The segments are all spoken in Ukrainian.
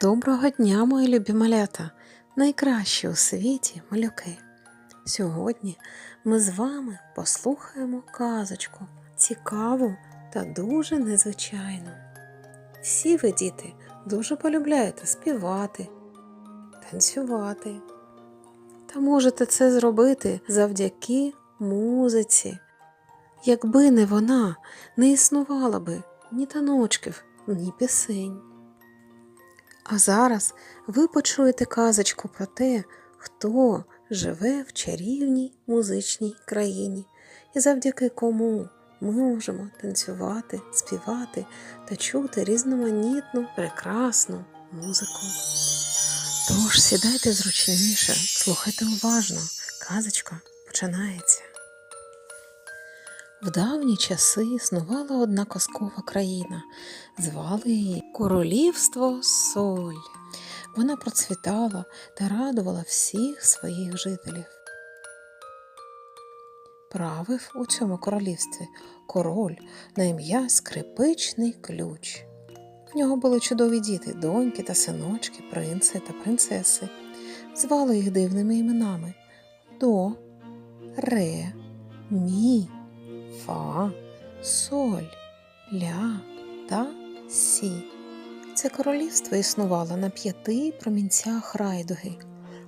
Доброго дня, мої любі малята, найкращі у світі малюки. Сьогодні ми з вами послухаємо казочку, цікаву та дуже незвичайну. Всі ви, діти, дуже полюбляєте співати, танцювати. Та можете це зробити завдяки музиці. Якби не вона, не існувало би ні таночків, ні пісень. А зараз ви почуєте казочку про те, хто живе в чарівній музичній країні, і завдяки кому ми можемо танцювати, співати та чути різноманітну, прекрасну музику. Тож сідайте зручніше, слухайте уважно, казочка починається. В давні часи існувала одна казкова країна. Звали її Королівство Соль. Вона процвітала та радувала всіх своїх жителів. Правив у цьому королівстві король на ім'я Скрипичний ключ. В нього були чудові діти, доньки та синочки, принци та принцеси. Звали їх дивними іменами До, Ре, Мі, Фа, Соль, Ля та Сі. Це королівство існувало на п'яти промінцях райдуги,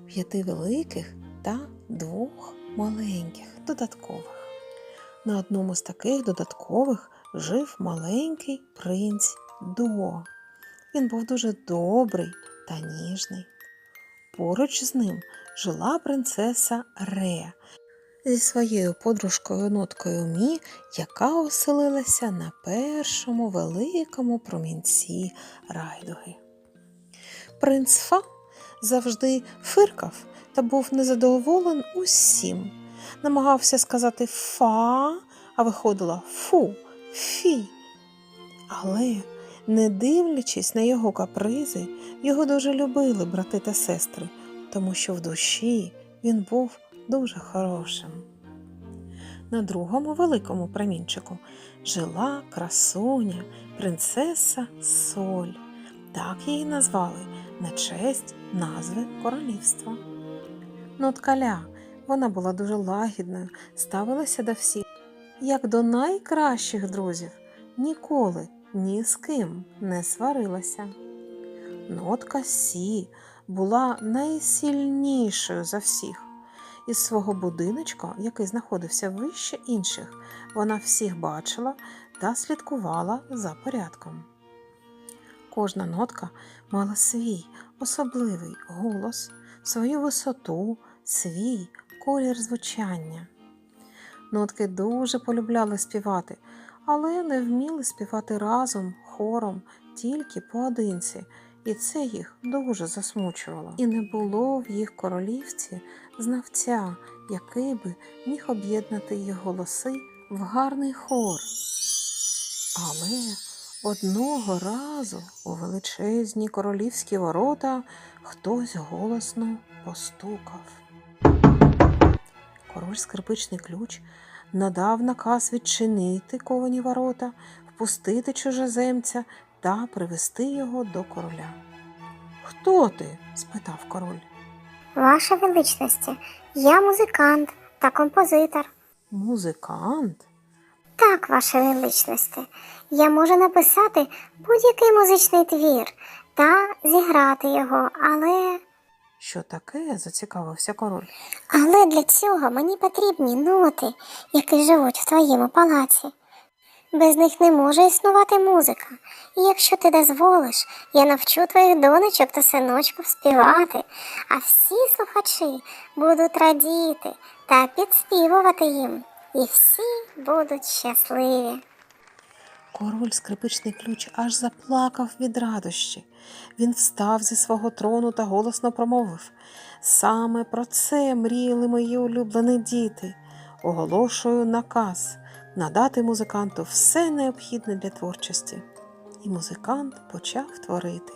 п'яти великих та двох маленьких додаткових. На одному з таких додаткових жив маленький принц До. Він був дуже добрий та ніжний. Поруч з ним жила принцеса Ре зі своєю подружкою ноткою Мі, яка оселилася на першому великому промінці райдуги. Принц Фа завжди фиркав та був незадоволений усім. Намагався сказати фа, а виходило фу, фі. Але, не дивлячись на його капризи, його дуже любили брати та сестри, тому що в душі він був дуже хорошим. На другому великому промінчику жила красуня, принцеса Соль. Так її назвали на честь назви королівства. Ноткаля, вона була дуже лагідною, ставилася до всіх, як до найкращих друзів, ніколи ні з ким не сварилася. Нотка Сі була найсильнішою за всіх. Із свого будиночка, який знаходився вище інших, вона всіх бачила та слідкувала за порядком. Кожна нотка мала свій особливий голос, свою висоту, свій колір звучання. Нотки дуже полюбляли співати, але не вміли співати разом, хором, тільки поодинці, і це їх дуже засмучувало. І не було в їх королівці знавця, який би міг об'єднати їх голоси в гарний хор. Але одного разу у величезні королівські ворота хтось голосно постукав. Король скрипичний ключ надав наказ відчинити ковані ворота, впустити чужеземця та привести його до короля. Хто ти? спитав король. Ваша величність, я музикант та композитор. Музикант? Так, ваша величність, я можу написати будь-який музичний твір та зіграти його, але. Що таке? зацікавився король. Але для цього мені потрібні ноти, які живуть в твоєму палаці. Без них не може існувати музика. І якщо ти дозволиш, я навчу твоїх донечок та синочків співати, а всі слухачі будуть радіти та підспівувати їм. І всі будуть щасливі. Король скрипичний ключ аж заплакав від радощі. Він встав зі свого трону та голосно промовив Саме про це мріяли мої улюблені діти. Оголошую наказ надати музиканту все необхідне для творчості. І музикант почав творити.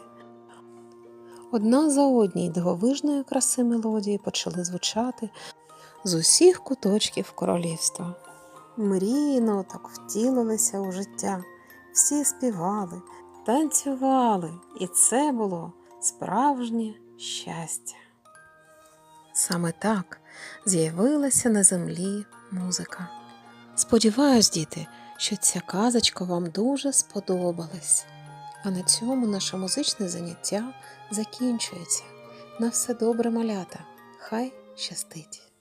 Одна за одній дивовижної краси мелодії почали звучати з усіх куточків королівства. Мрії ноток втілилися у життя. Всі співали, танцювали, і це було справжнє щастя. Саме так з'явилася на землі музика. Сподіваюсь, діти, що ця казочка вам дуже сподобалась. А на цьому наше музичне заняття закінчується. На все добре, малята. Хай щастить!